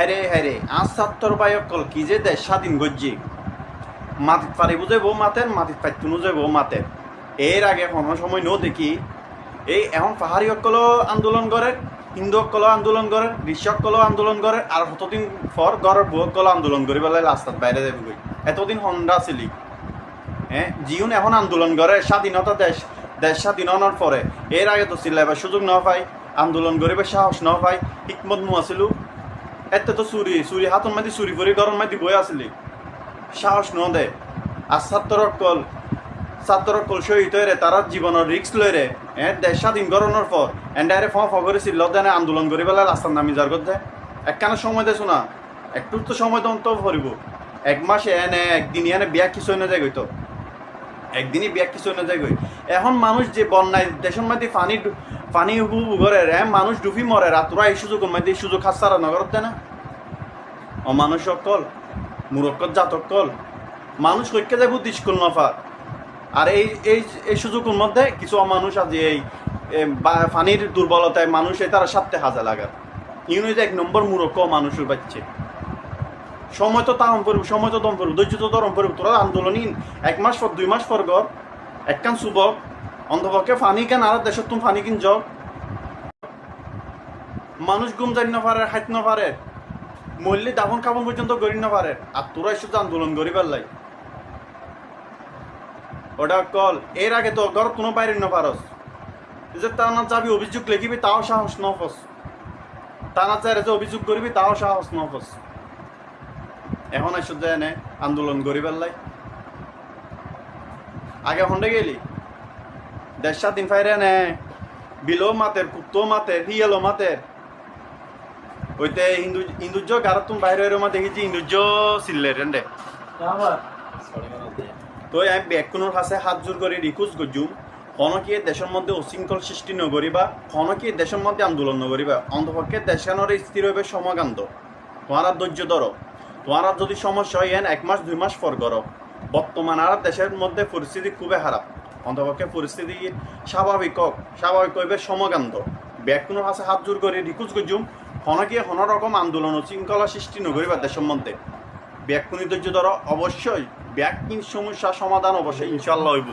হারে হারে। আজ ছাত্র বায়কল কি যে দেশ, স্বাধীন গজ্জি মাটিত পারি বুঝে বউ মাতের মাটিত পাইতু নুজে বউ মাতের এর আগে কোনো সময় নো দেখি। এই এখন পাহাড়ি অকল আন্দোলন করে হিন্দু অকল আন্দোলন করে কৃষককল আন্দোলন করে আর কতদিন পর গড়ের বউ অকল আন্দোলন করি পেলাই রাস্তাত বাইরে যাবি গই এতদিন হন্ডা ছিলি হ্যাঁ জিউন এখন আন্দোলন করে স্বাধীনতা দেশ দেশ স্বাধীন হওয়ার পরে। এর আগে তো ছিল সুযোগ ন পাই, আন্দোলন করিবে সাহস ন পাই, হিকমত আছিলো। এতে তো চুরি চুরি হাতন মাদি চুরি করে, গরম মাদি বই আসলি সাহস ন দে। আর ছাত্রকল ছাত্রকল শহীদ হয়ে তারা জীবনের রিক্স লই রে। হ্যাঁ দেশ স্বাধীন করানোর পর। এন্ডারে ফ ফ করে ছিল দেনে আন্দোলন করি পেলাই রাস্তার নামি যার করতে একখানে সময় দে শোনা একটু তো সময় দন্ত ভরিব এক মাসে এনে একদিন এনে বিয়া কিছু এনে যায় গইতো একদিনই বিয়া কিছু এনে যায় এখন মানুষ যে বন্যায় দেশের মধ্যে পানি পানি হু করে রে মানুষ ডুবি মরে, রাতুরা এই সুযোগ এই সুযোগ হাসারা নগর দেয় না। অমানুষ অকল, মূরক্কত জাতকল মানুষ ঐক্য যায় বুদ্ধি স্কুল নফার আর এই এই এই সুযোগের মধ্যে কিছু অমানুষ আছে, এই পানির দুর্বলতায় মানুষ তারা সাথে হাজা লাগার ইউনিট এক নম্বর মূরক্ক মানুষের বাচ্চে। সময় তো তারম করব সময় তো দম করব ধৈর্য তো দরম করব তোরা আন্দোলনই এক মাস পর, দুই মাস পর গর একখান যুবক অন্ধপক্ষে ফানি কেন? আর দেশত তুমি ফানি কিন যাও। মানুষ গুম জানি না পারে হাইত না পারে মল্লি দাফন কাপন পর্যন্ত গড়ি না পারে আর তোরা শুধু আন্দোলন করি পারলাই। ওটা কল, এর আগে তো ঘর কোনো বাইরে না পারস যে তা না যাবি অভিযোগ লিখিবি, তাও সাহস নফস তা না চাই যে অভিযোগ করবি, তাও সাহস নফস এখন এসে যায় নে আন্দোলন করি পারলাই। আগে হন্ডে গেলি? দেশ স্বাধীন ফাইরে নে বিলো মাতের কুত্তো মাতের হিয়েলো মাতের ওইতে হিন্দু হিন্দুজ গারত তুমি বাইরে মা দেখেছি হিন্দুজ সিল্লে রেন্ডে তো আমি ব্যাকুনোর কাছে হাত জোর করে রিকুজ গজুম কনকিয়ে দেশের মধ্যে উশৃঙ্খল সৃষ্টি নগরিবা কনকিয়ে দেশের মধ্যে আন্দোলন নগরিবা অন্তপক্ষে দেশানোর স্থির হইবে সমাকান্ত তোমার ধৈর্য ধরো তোমার যদি সমস্যা হয় এন এক মাস দুই মাস পর করো বর্তমান আর দেশের মধ্যে পরিস্থিতি খুবই খারাপ অন্তপক্ষে পরিস্থিতি স্বাভাবিক হোক, স্বাভাবিক হইবে সমকান্ত। ব্যাকুনোর হাসে হাত জোর করে রিকুজ গজুম কনকিয়ে হন রকম আন্দোলন ও শৃঙ্খলা সৃষ্টি নগরিবা দেশ সম্বন্ধে। ব্যাকুনি ধৈর্য ধরো, অবশ্যই ব্যাকিং সমস্যা সমাধান অবশ্যই ইনশাল্লাহ হইব।